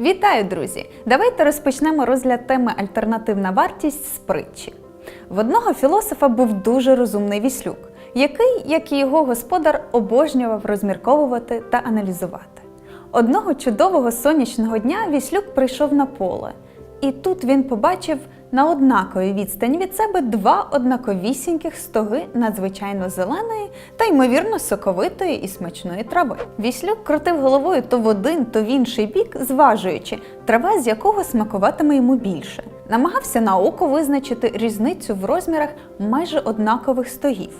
Вітаю, друзі! Давайте розпочнемо розгляд теми альтернативна вартість з притчі. В одного філософа був дуже розумний віслюк, який, як і його господар, обожнював розмірковувати та аналізувати. Одного чудового сонячного дня віслюк прийшов на поле, і тут він побачив на однаковій відстані від себе два однаковісіньких стоги надзвичайно зеленої та ймовірно соковитої і смачної трави. Віслюк крутив головою то в один, то в інший бік, зважуючи, трава з якого смакуватиме йому більше. Намагався на око визначити різницю в розмірах майже однакових стогів.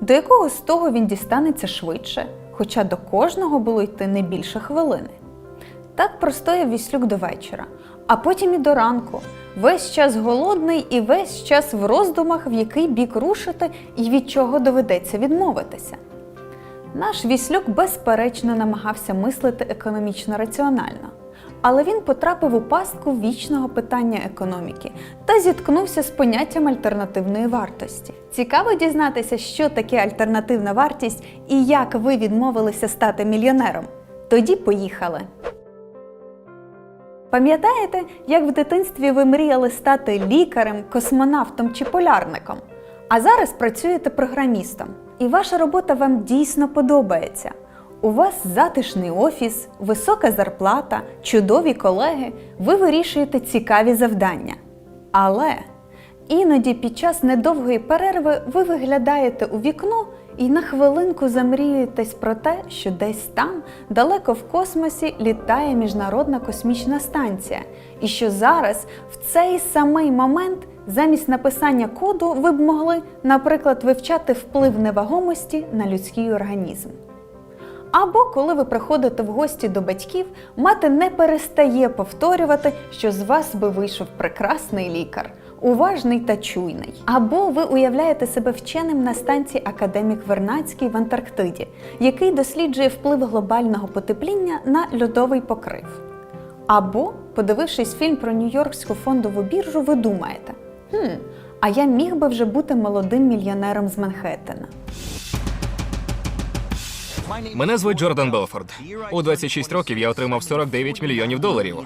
До якого стогу він дістанеться швидше, хоча до кожного було йти не більше хвилини. Так простояв віслюк до вечора, а потім і до ранку. Весь час голодний і весь час в роздумах, в який бік рушити і від чого доведеться відмовитися. Наш віслюк безперечно намагався мислити економічно раціонально, але він потрапив у пастку вічного питання економіки та зіткнувся з поняттям альтернативної вартості. Цікаво дізнатися, що таке альтернативна вартість і як ви відмовилися стати мільйонером. Тоді поїхали. Пам'ятаєте, як в дитинстві ви мріяли стати лікарем, космонавтом чи полярником? А зараз працюєте програмістом, і ваша робота вам дійсно подобається. У вас затишний офіс, висока зарплата, чудові колеги, ви вирішуєте цікаві завдання. Але іноді під час недовгої перерви ви виглядаєте у вікно і на хвилинку замріюєтесь про те, що десь там, далеко в космосі, літає міжнародна космічна станція, і що зараз, в цей самий момент, замість написання коду, ви б могли, наприклад, вивчати вплив невагомості на людський організм. Або коли ви приходите в гості до батьків, мати не перестає повторювати, що з вас би вийшов прекрасний лікар, уважний та чуйний. Або ви уявляєте себе вченим на станції Академік Вернацький в Антарктиді, який досліджує вплив глобального потепління на льодовий покрив. Або, подивившись фільм про Нью-Йоркську фондову біржу, ви думаєте: хм, а я міг би вже бути молодим мільйонером з Манхеттена. Мене звуть Джордан Белфорд. У 26 років я отримав 49 мільйонів доларів.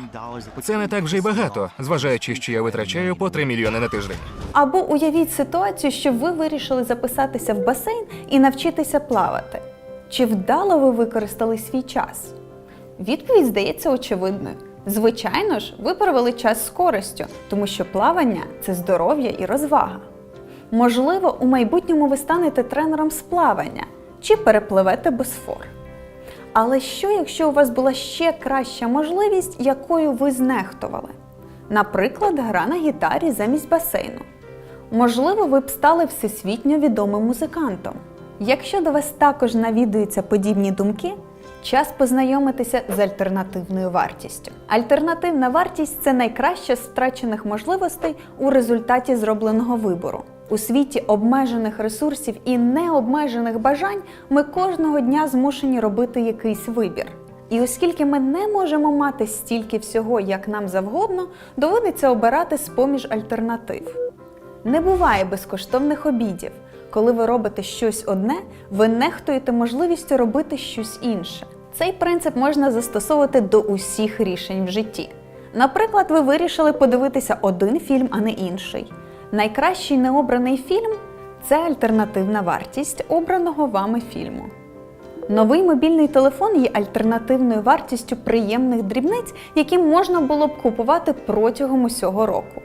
Це не так вже й багато, зважаючи, що я витрачаю по 3 мільйони на тиждень. Або уявіть ситуацію, що ви вирішили записатися в басейн і навчитися плавати. Чи вдало ви використали свій час? Відповідь здається очевидною. Звичайно ж, ви провели час з користю, тому що плавання це здоров'я і розвага. Можливо, у майбутньому ви станете тренером з плавання чи перепливете Босфор. Але що, якщо у вас була ще краща можливість, якою ви знехтували? Наприклад, гра на гітарі замість басейну. Можливо, ви б стали всесвітньо відомим музикантом. Якщо до вас також навідуються подібні думки, час познайомитися з альтернативною вартістю. Альтернативна вартість це найкраща з втрачених можливостей у результаті зробленого вибору. У світі обмежених ресурсів і необмежених бажань ми кожного дня змушені робити якийсь вибір. І оскільки ми не можемо мати стільки всього, як нам завгодно, доводиться обирати з-поміж альтернатив. Не буває безкоштовних обідів. Коли ви робите щось одне, ви нехтуєте можливістю робити щось інше. Цей принцип можна застосовувати до усіх рішень в житті. Наприклад, ви вирішили подивитися один фільм, а не інший. Найкращий необраний фільм це альтернативна вартість обраного вами фільму. Новий мобільний телефон є альтернативною вартістю приємних дрібниць, які можна було б купувати протягом усього року.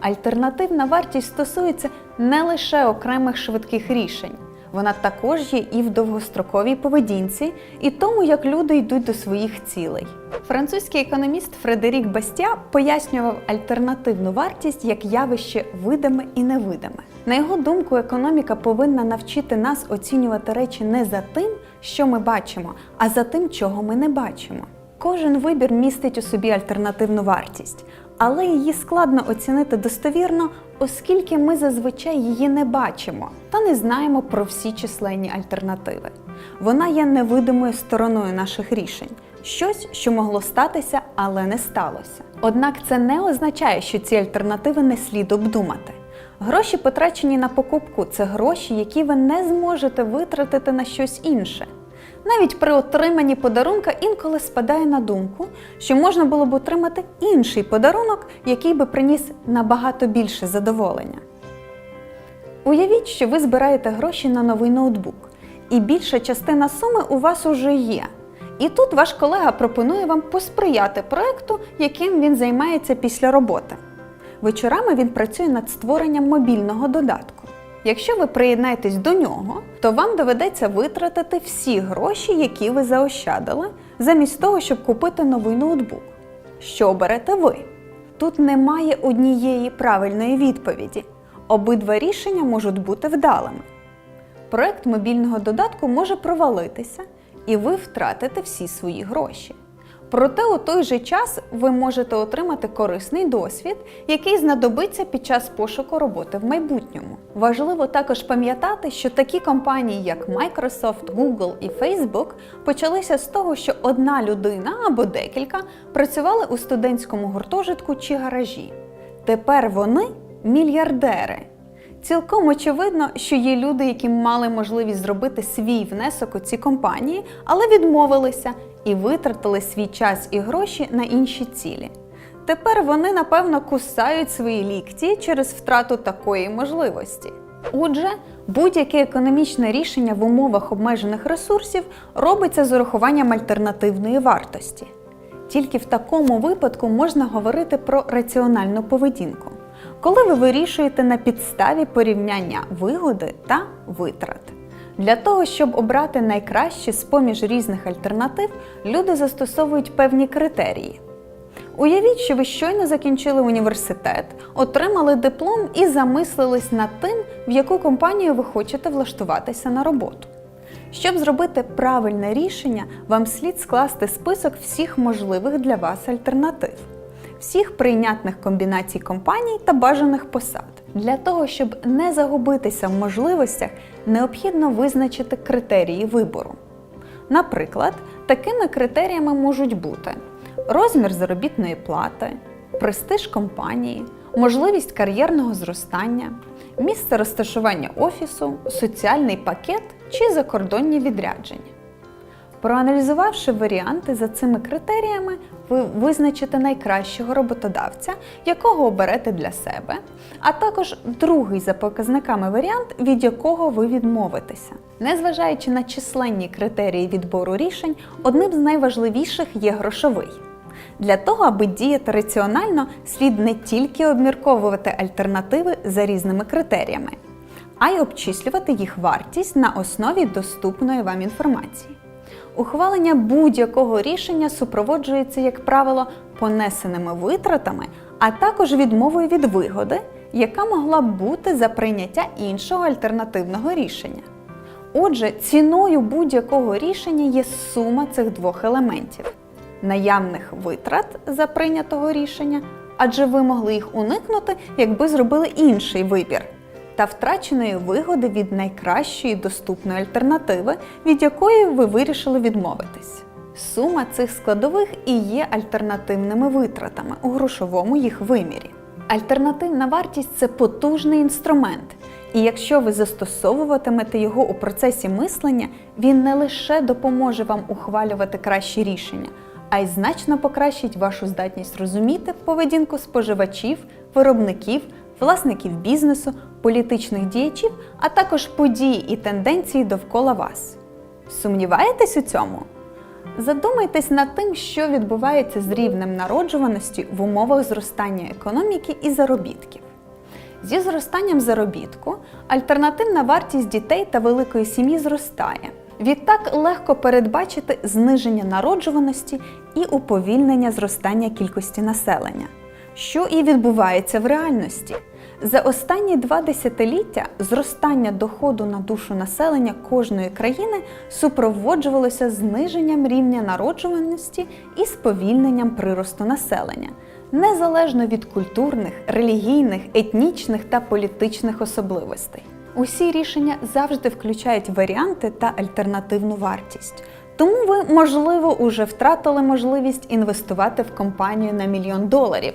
Альтернативна вартість стосується не лише окремих швидких рішень, вона також є і в довгостроковій поведінці, і тому, як люди йдуть до своїх цілей. Французький економіст Фредерік Бастя пояснював альтернативну вартість як явище видиме і невидиме. На його думку, економіка повинна навчити нас оцінювати речі не за тим, що ми бачимо, а за тим, чого ми не бачимо. Кожен вибір містить у собі альтернативну вартість, але її складно оцінити достовірно, оскільки ми зазвичай її не бачимо та не знаємо про всі численні альтернативи. Вона є невидимою стороною наших рішень, щось, що могло статися, але не сталося. Однак це не означає, що ці альтернативи не слід обдумати. Гроші, потрачені на покупку, це гроші, які ви не зможете витратити на щось інше. Навіть при отриманні подарунка інколи спадає на думку, що можна було б отримати інший подарунок, який би приніс набагато більше задоволення. Уявіть, що ви збираєте гроші на новий ноутбук, і більша частина суми у вас уже є. І тут ваш колега пропонує вам посприяти проекту, яким він займається після роботи. Вечорами він працює над створенням мобільного додатку. Якщо ви приєднаєтесь до нього, то вам доведеться витратити всі гроші, які ви заощадили, замість того, щоб купити новий ноутбук. Що оберете ви? Тут немає однієї правильної відповіді. Обидва рішення можуть бути вдалими. Проект мобільного додатку може провалитися, і ви втратите всі свої гроші. Проте у той же час ви можете отримати корисний досвід, який знадобиться під час пошуку роботи в майбутньому. Важливо також пам'ятати, що такі компанії, як Microsoft, Google і Facebook, почалися з того, що одна людина або декілька працювали у студентському гуртожитку чи гаражі. Тепер вони мільярдери. Цілком очевидно, що є люди, які мали можливість зробити свій внесок у ці компанії, але відмовилися і витратили свій час і гроші на інші цілі. Тепер вони, напевно, кусають свої лікті через втрату такої можливості. Отже, будь-яке економічне рішення в умовах обмежених ресурсів робиться з урахуванням альтернативної вартості. Тільки в такому випадку можна говорити про раціональну поведінку, коли ви вирішуєте на підставі порівняння вигоди та витрат. Для того, щоб обрати найкраще з поміж різних альтернатив, люди застосовують певні критерії. Уявіть, що ви щойно закінчили університет, отримали диплом і замислились над тим, в яку компанію ви хочете влаштуватися на роботу. Щоб зробити правильне рішення, вам слід скласти список всіх можливих для вас альтернатив, всіх прийнятних комбінацій компаній та бажаних посад. Для того, щоб не загубитися в можливостях, необхідно визначити критерії вибору. Наприклад, такими критеріями можуть бути розмір заробітної плати, престиж компанії, можливість кар'єрного зростання, місце розташування офісу, соціальний пакет чи закордонні відрядження. Проаналізувавши варіанти за цими критеріями, ви визначите найкращого роботодавця, якого оберете для себе, а також другий за показниками варіант, від якого ви відмовитеся. Незважаючи на численні критерії відбору рішень, одним з найважливіших є грошовий. Для того, аби діяти раціонально, слід не тільки обмірковувати альтернативи за різними критеріями, а й обчислювати їх вартість на основі доступної вам інформації. Ухвалення будь-якого рішення супроводжується, як правило, понесеними витратами, а також відмовою від вигоди, яка могла б бути за прийняття іншого альтернативного рішення. Отже, ціною будь-якого рішення є сума цих двох елементів наявних витрат за прийнятого рішення, адже ви могли їх уникнути, якби зробили інший вибір, та втраченої вигоди від найкращої доступної альтернативи, від якої ви вирішили відмовитись. Сума цих складових і є альтернативними витратами у грошовому їх вимірі. Альтернативна вартість це потужний інструмент, і якщо ви застосовуватимете його у процесі мислення, він не лише допоможе вам ухвалювати кращі рішення, а й значно покращить вашу здатність розуміти поведінку споживачів, виробників, власників бізнесу, політичних діячів, а також події і тенденції довкола вас. Сумніваєтесь у цьому? Задумайтесь над тим, що відбувається з рівнем народжуваності в умовах зростання економіки і заробітків. Зі зростанням заробітку альтернативна вартість дітей та великої сім'ї зростає. Відтак легко передбачити зниження народжуваності і уповільнення зростання кількості населення, що і відбувається в реальності. За останні два десятиліття зростання доходу на душу населення кожної країни супроводжувалося зниженням рівня народжуваності і сповільненням приросту населення, незалежно від культурних, релігійних, етнічних та політичних особливостей. Усі рішення завжди включають варіанти та альтернативну вартість. Тому ви, можливо, уже втратили можливість інвестувати в компанію на мільйон доларів,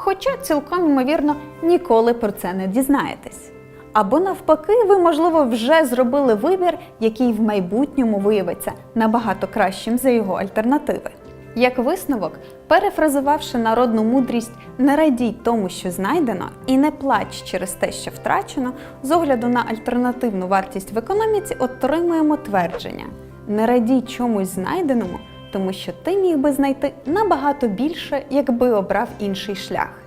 хоча цілком ймовірно ніколи про це не дізнаєтесь. Або навпаки, ви, можливо, вже зробили вибір, який в майбутньому виявиться набагато кращим за його альтернативи. Як висновок, перефразувавши народну мудрість не радій тому, що знайдено, і не плач через те, що втрачено, з огляду на альтернативну вартість в економіці отримуємо твердження: не радій чомусь знайденому, тому що ти міг би знайти набагато більше, якби обрав інший шлях.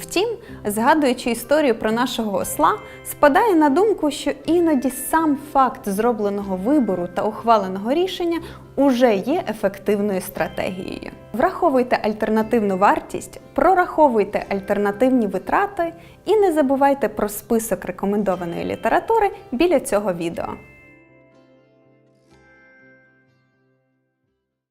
Втім, згадуючи історію про нашого осла, спадає на думку, що іноді сам факт зробленого вибору та ухваленого рішення уже є ефективною стратегією. Враховуйте альтернативну вартість, прораховуйте альтернативні витрати і не забувайте про список рекомендованої літератури біля цього відео.